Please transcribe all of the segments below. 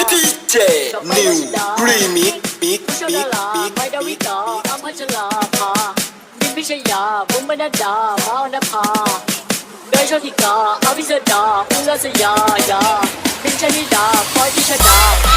DJ New Remix Big ผู้ชาย Big ดารา Big ไม่ดาวิ Big กาอัมพัชลาภาบินพิชยาบุ้มบรรดามาวนภาเดยโชติกาอภิสดาอุลสยายาบินชนิดาคอยพิชดา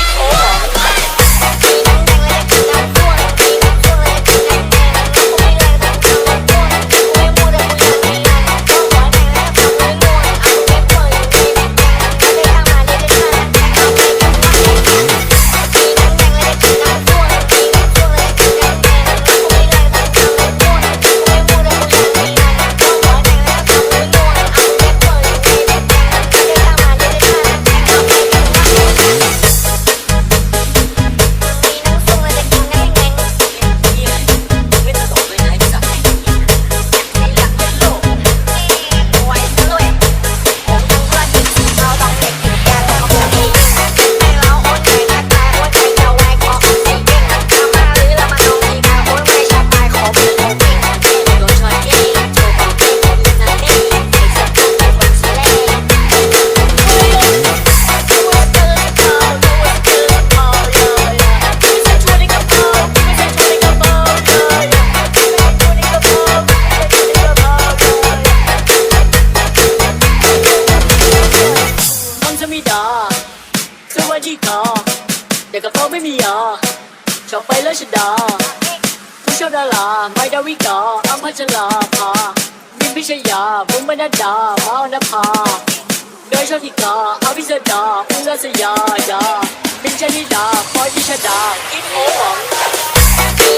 เด็กกับเขาไม่มีอะชอบไปแล้วชดาผู้ชอบดาราไม่ดาวิกาอัมพัชลาภาบินพิชยาบุ้มบรรดาพาวนภาโดยโชติกาอภิสดาอุลสยายาบินชนิดาคอยพิชดาอินโอหวัง